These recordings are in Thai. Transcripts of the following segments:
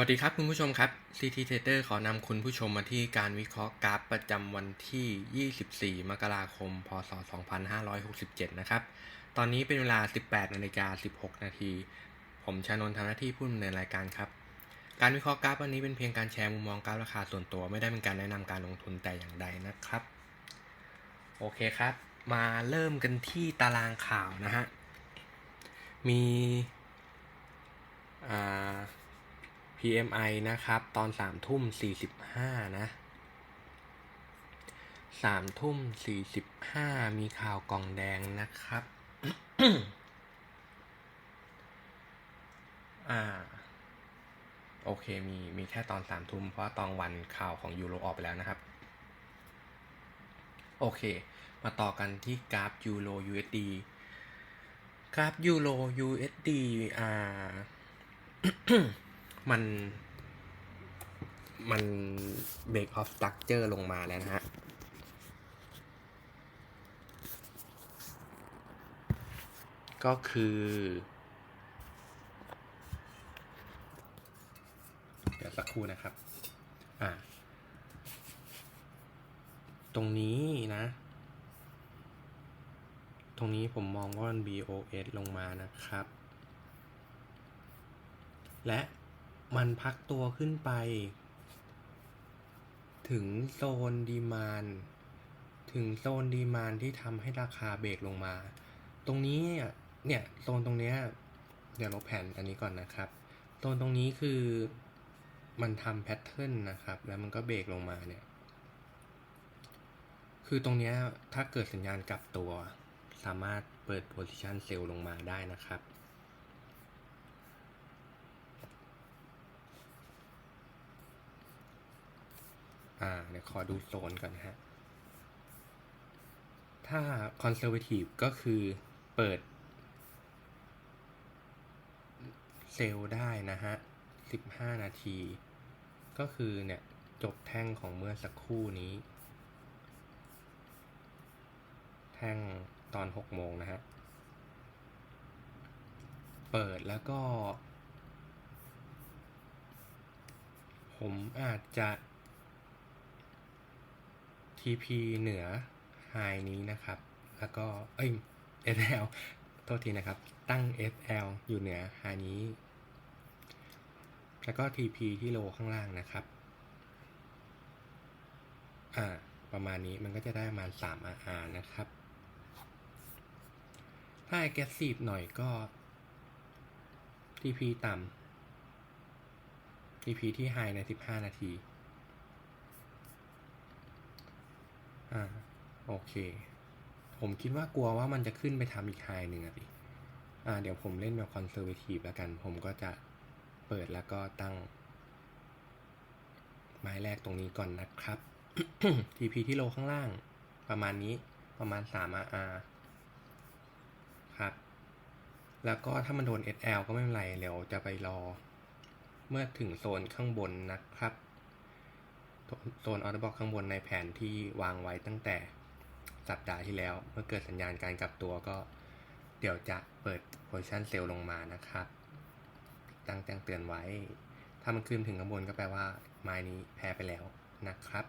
วัสดีครับคุณผู้ชมครับ CT Trader ขอนำคุณผู้ชมมาที่การวิเคราะห์กราฟประจำวันที่ 24 มกราคม พศ 2567 นะครับ ตอนนี้เป็นเวลา 18นาฬิกา16 นาที ผมชานนท์ทำหน้าที่ผู้ดำเนินรายการครับ การวิเคราะห์กราฟวันนี้เป็นเพียงการแชร์มุมมองกราฟราคาส่วนตัว ไม่ได้เป็นการแนะนำการลงทุนแต่อย่างใดนะครับ โอเคครับ มาเริ่มกันที่ตารางข่าวนะฮะ มีอ่า PMI นะครับ ตอนสามทุ่มสี่สิบห้านะสามทุ่มสี่สิบห้ามีข่าวกล่องแดงนะครับ อ่า โอเค มี มีแค่ตอนสามทุ่มเพราะว่าตอนวันข่าวของยูโรออกไปแล้วนะครับ โอเค มาต่อกันที่กราฟยูโร USD กราฟยูโร USD อ่า มันมัน break off structure ลงมาแล้วนะฮะ ก็คือ เดี๋ยวสักครู่นะครับ อ่า ตรงนี้นะ ตรงนี้ผมมองว่ามัน BOS ลงมานะครับ และ มันพักตัวขึ้นไป ถึงโซนดีมานถึงโซนดีมานที่ทำให้ราคาเบรกลงมา ตรงนี้เนี่ยโซนตรงเนี้ยเดี๋ยวลบแผ่นอันนี้ก่อนนะครับโซนตรงนี้คือมันทำแพทเทิร์นนะครับ แล้วมันก็เบรกลงมาเนี่ย คือตรงนี้ถ้าเกิดสัญญาณกลับตัว สามารถเปิด position sell ลงมาได้นะครับ อ่าเดี๋ยวขอดูโซนก่อนนะฮะ ถ้า conservative ก็คือเปิด เซลล์ได้นะฮะ 15 นาที ก็คือเนี่ยจบแท่งของเมื่อสักครู่นี้ แท่งตอน 6 โมงนะฮะ เปิดแล้วก็ ผมอาจจะ TP เหนือ High นี้นะครับ แล้วก็ เอ้ย SL โทษทีนะครับ ตั้ง SL อยู่เหนือ High นี้ แล้วก็ TP ที่โลข้างล่างนะครับ อ่า ประมาณนี้มันก็จะได้ประมาณ 3 RR นะครับ ถ้า aggressive หน่อยก็ TP ต่ำ TP ที่ High ใน 15 นาที อ่าโอเค ผมคิดว่ากลัวว่ามันจะขึ้นไปทำอีกไฮหนึ่งอะสิอ่าเดี๋ยวผมเล่นแบบคอนเซอร์เวทีฟแล้วกัน ผมก็จะเปิดแล้วก็ตั้ง ไม้แรกตรงนี้ก่อนนะครับ TP ที่โลข้างล่าง ประมาณนี้ประมาณ 3 RR ครับ แล้วก็ถ้ามันโดน SL ก็ไม่เป็นไร เดี๋ยวจะไปรอ เมื่อถึงโซนข้างบนนะครับ โซนออเดอร์บอกข้างบนในแผนที่วางไว้ตั้งแต่สัปดาห์ที่แล้ว เมื่อเกิดสัญญาณการกลับตัวก็เดี๋ยวจะเปิด position sell ลงมานะครับ ตั้งแจ้งเตือนไว้ ถ้ามันขึ้นถึงข้างบนก็แปลว่า ไม้นี้แพ้ไปแล้วนะครับ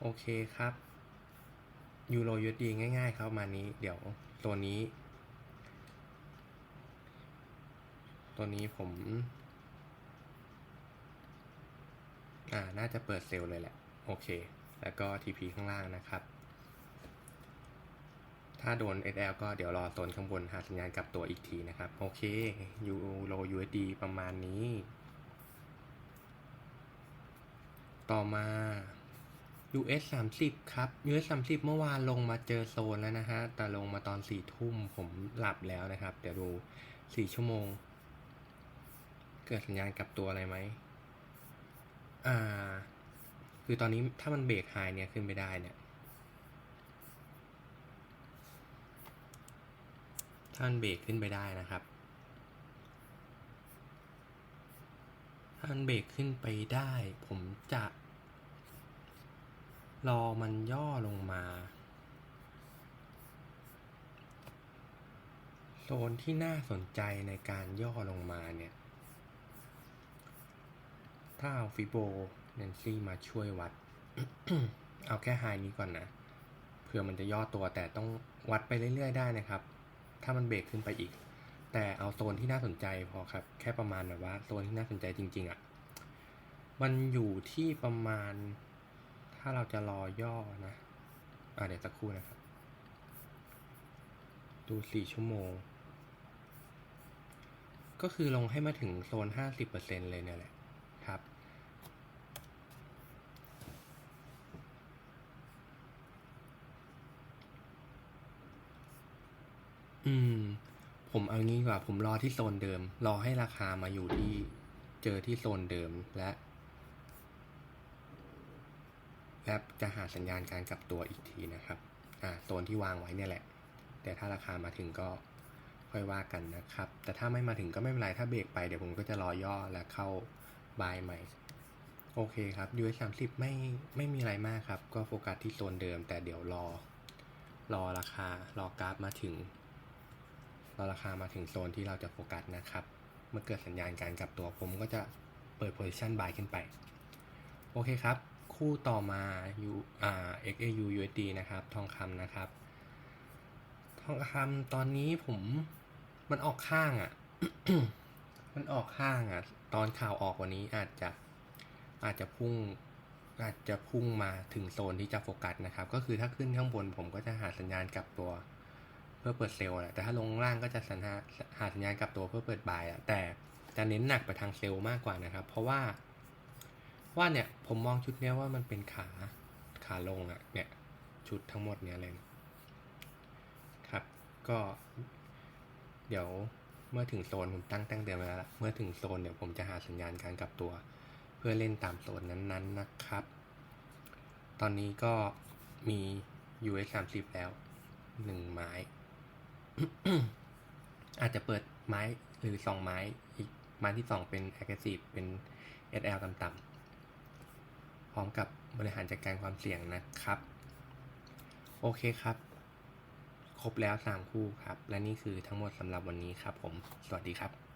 โอเคครับยูโรยูดีง่ายๆครับมานี้ เดี๋ยวตัวนี้ ตัวนี้ผม อ่าน่าจะเปิดเซลล์เลยแหละ โอเค แล้วก็ TP ข้างล่างนะครับ ถ้าโดน SL ก็เดี๋ยวรอโซนข้างบนหาสัญญาณกลับตัวอีกทีนะครับ โอเคยูโร USD ประมาณนี้ ต่อมา US 30 ครับ US 30 เมื่อวานลงมาเจอโซนแล้วนะฮะ แต่ลงมาตอน 4 ทุ่มผมหลับแล้วนะครับ เดี๋ยวดู 4 ชั่วโมง เกิดสัญญาณกลับตัวอะไรไหม อ่า คือตอนนี้ถ้ามันเบรกไฮเนี่ยขึ้นไปได้เนี่ย ถ้ามันเบรกขึ้นไปได้นะครับ ถ้ามันเบรกขึ้นไปได้ ผมจะ รอมันย่อลงมาโซนที่น่าสนใจในการย่อลงมาเนี่ย ถ้าเอาฟิโบนนซี่มาช่วยวัด เอาแค่ไฮนี้ก่อนนะเผื่อมันจะย่อตัวแต่ต้องวัดไปเรื่อยๆได้นะครับ ถ้ามันเบรกขึ้นไปอีก แต่เอาโซนที่น่าสนใจพอครับ แค่ประมาณแบบว่าโซนที่น่าสนใจจริง ๆอะ่ะ มันอยู่ที่ประมาณ ถ้าเราจะรอย่อนะ อ่าเดี๋ยวสักครู่นะครับ ดูสี่ชั่วโมง ก็คือลงให้มาถึงโซนห้าสิบเปอร์เซ็นเลยเนี่ยแหละครับ อืม ผมเอางี้ดีกว่า ผมรอที่โซนเดิม รอให้ราคามาอยู่ที่เจอที่โซนเดิมและและจะหาสัญญาณการกลับตัวอีกทีนะครับ อ่าโซนที่วางไว้เนี่ยแหละ แต่ถ้าราคามาถึงก็ค่อยว่ากันนะครับ แต่ถ้าไม่มาถึงก็ไม่เป็นไรถ้าเบรกไปเดี๋ยวผมก็จะรอย่อและเข้าบายใหม่ โอเคครับ US 30ไม่ไม่มีอะไรมากครับ ก็โฟกัสที่โซนเดิม แต่เดี๋ยวรอ รอราคารอกราฟมาถึง รอราคามาถึงโซนที่เราจะโฟกัสนะครับ เมื่อเกิดสัญญาณการกลับตัวผมก็จะเปิด position buy ขึ้นไป โอเคครับ คู่ต่อมา U อ่า XAU USD นะครับ ทองคำนะครับ ทองคำตอนนี้ผมมันออกข้างอะ่ะ มันออกข้างอะ่ะ ตอนข่าวออกวันนี้อาจจะอาจจะพุ่งอาจจะพุ่งมาถึงโซนที่จะโฟกัสนะครับ ก็คือถ้าขึ้นข้างบนผมก็จะหาสัญญาณกลับตัว เพื่อเปิดเซลล์แหละแต่ถ้าลงล่างก็จะสัญหาหาสัญญาณกลับตัวเพื่อเปิดบายอะแต่จะเน้นหนักไปทางเซลล์มากกว่านะครับ เพราะว่า ว่าเนี่ยผมมองชุดเนี้ยว่ามันเป็นขาขาลงอะเนี่ยชุดทั้งหมดเนี้ยเลยครับ ก็เดี๋ยวเมื่อถึงโซนผมตั้งตั้งเดือนไว้แล้วเมื่อถึงโซนเดี๋ยวผมจะหาสัญญาณการกลับตัว เพื่อเล่นตามโซนนั้นๆนะครับ ตอนนี้ก็มี US 30แล้วหนึ่งไม้ อาจจะเปิดไม้หรือสองไม้อีกไม้ที่สองเป็น aggressive เป็น SL ต่ำๆพร้อมกับบริหารจัดการความเสี่ยงนะครับ โอเคครับ ครบแล้วสามคู่ครับ และนี่คือทั้งหมดสำหรับวันนี้ครับผม สวัสดีครับ